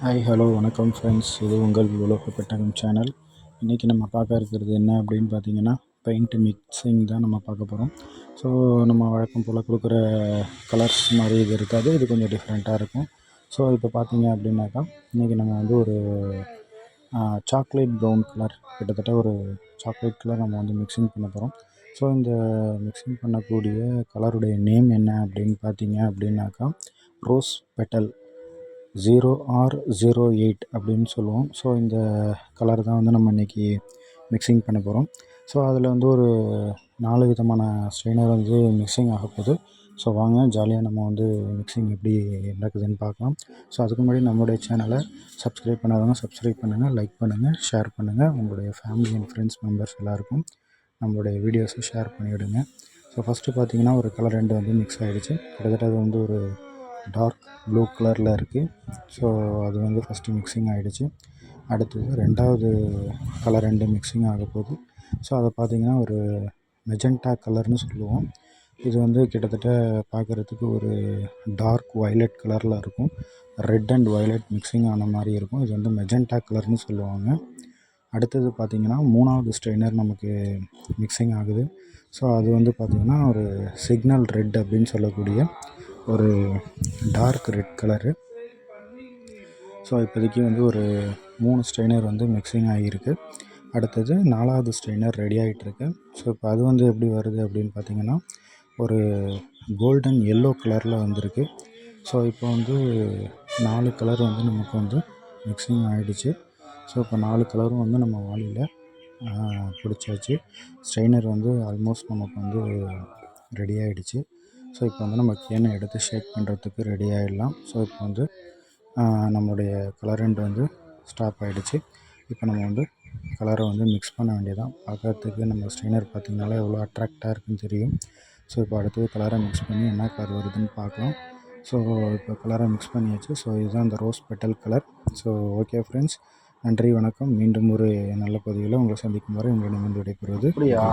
Hi hello வணக்கம் friends இது உங்கள் உலக பெட்டகம் சேனல் இன்றைக்கி நம்ம பார்க்க இருக்கிறது என்ன அப்படின்னு பார்த்தீங்கன்னா பெயிண்ட் மிக்சிங் தான் நம்ம பார்க்க போகிறோம் ஸோ நம்ம வழக்கம் போல் கொடுக்குற கலர்ஸ் மாதிரி இது இருக்காது. இது கொஞ்சம் டிஃப்ரெண்ட்டாக இருக்கும். ஸோ இப்போ பார்த்தீங்க அப்படின்னாக்கா இன்றைக்கி நம்ம வந்து ஒரு சாக்லேட் ப்ரௌன் கலர் கிட்டத்தட்ட ஒரு சாக்லேட் கலர் நம்ம வந்து மிக்சிங் பண்ண போகிறோம் ஸோ இந்த மிக்சிங் பண்ணக்கூடிய கலருடைய நேம் என்ன அப்படின்னு பார்த்தீங்க அப்படின்னாக்கா rose petal zero R zero eight அப்படின்னு சொல்லுவோம். ஸோ இந்த கலர் தான் வந்து நம்ம இன்றைக்கி மிக்சிங் பண்ண போகிறோம் ஸோ அதில் வந்து ஒரு நாலு விதமான ஸ்ட்ரெயினர் வந்து மிக்சிங் ஆக போகுது. ஸோ வாங்க ஜாலியாக நம்ம வந்து மிக்சிங் எப்படி நடக்குதுன்னு பார்க்கலாம். ஸோ அதுக்கு முன்னாடி நம்மளுடைய சேனலை சப்ஸ்கிரைப் பண்ணாதவங்க சப்ஸ்கிரைப் பண்ணுங்கள் லைக் பண்ணுங்கள் ஷேர் பண்ணுங்கள் உங்களுடைய ஃபேமிலி அண்ட் ஃப்ரெண்ட்ஸ் மெம்பர்ஸ் எல்லாருக்கும் நம்மளுடைய வீடியோஸை ஷேர் பண்ணிவிடுங்க ஸோ ஃபஸ்ட்டு பார்த்தீங்கன்னா ஒரு கலர் ரெண்டு வந்து மிக்ஸ் ஆகிடுச்சு கிட்டத்தட்ட அது வந்து ஒரு டார்க் ப்ளூ கலரில் இருக்குது ஸோ அது வந்து ஃபஸ்ட்டு மிக்சிங் ஆகிடுச்சு அடுத்தது ரெண்டாவது கலர் ரெண்டு மிக்சிங் ஆக போகுது. ஸோ அதை பார்த்திங்கன்னா ஒரு மெஜெண்டா கலர்னு சொல்லுவோம். இது வந்து கிட்டத்தட்ட பார்க்குறதுக்கு ஒரு டார்க் வயலட் கலரில் இருக்கும். ரெட் அண்ட் வயலட் மிக்சிங் ஆன மாதிரி இருக்கும். இது வந்து மெஜெண்டா கலர்னு சொல்லுவாங்க. அடுத்தது பார்த்திங்கன்னா மூணாவது ஸ்ட்ரெயினர் நமக்கு மிக்சிங் ஆகுது. ஸோ அது வந்து பார்த்திங்கன்னா ஒரு சிக்னல் ரெட் அப்படின்னு சொல்லக்கூடிய ஒரு டார்க் ரெட் கலரு ஸோ இப்போதைக்கு வந்து ஒரு மூணு ஸ்ட்ரெயினர் வந்து மிக்சிங் ஆகியிருக்கு. அடுத்தது நாலாவது ஸ்ட்ரெயினர் ரெடி ஆகிட்டுருக்கு ஸோ இப்போ அது வந்து எப்படி வருது அப்படின்னு பார்த்தீங்கன்னா ஒரு கோல்டன் எல்லோ கலரில் வந்திருக்கு. ஸோ இப்போ வந்து நாலு கலர் வந்து நமக்கு வந்து மிக்சிங் ஆகிடுச்சு ஸோ இப்போ நாலு கலரும் வந்து நம்ம வாளியில் பிடிச்சாச்சு. ஸ்ட்ரெயினர் வந்து ஆல்மோஸ்ட் நமக்கு வந்து ரெடி ஆகிடுச்சு ஸோ இப்போ வந்து நம்ம கேனை எடுத்து ஷேக் பண்ணுறதுக்கு ரெடி ஆகிடலாம் ஸோ இப்போ வந்து நம்மளுடைய கலரண்ட் வந்து ஸ்டாப் ஆகிடுச்சு இப்போ நம்ம வந்து கலரை வந்து மிக்ஸ் பண்ண வேண்டியதான் பார்க்கறதுக்கு நம்ம ஸ்ட்ரெயினர் பார்த்திங்கனாலே எவ்வளோ அட்ராக்டாக இருக்குன்னு தெரியும். ஸோ இப்போ அடுத்தது கலரை மிக்ஸ் பண்ணி என்ன கலர் வருதுன்னு பார்க்கலாம். ஸோ இப்போ கலரை மிக்ஸ் பண்ணியாச்சு. ஸோ இதுதான் அந்த rose petal colour so okay friends நன்றி வணக்கம். மீண்டும் ஒரு நல்ல பதிவில் உங்களை சந்திக்கும் வரை உங்களிடம் விடைபெறுவது அப்படியா!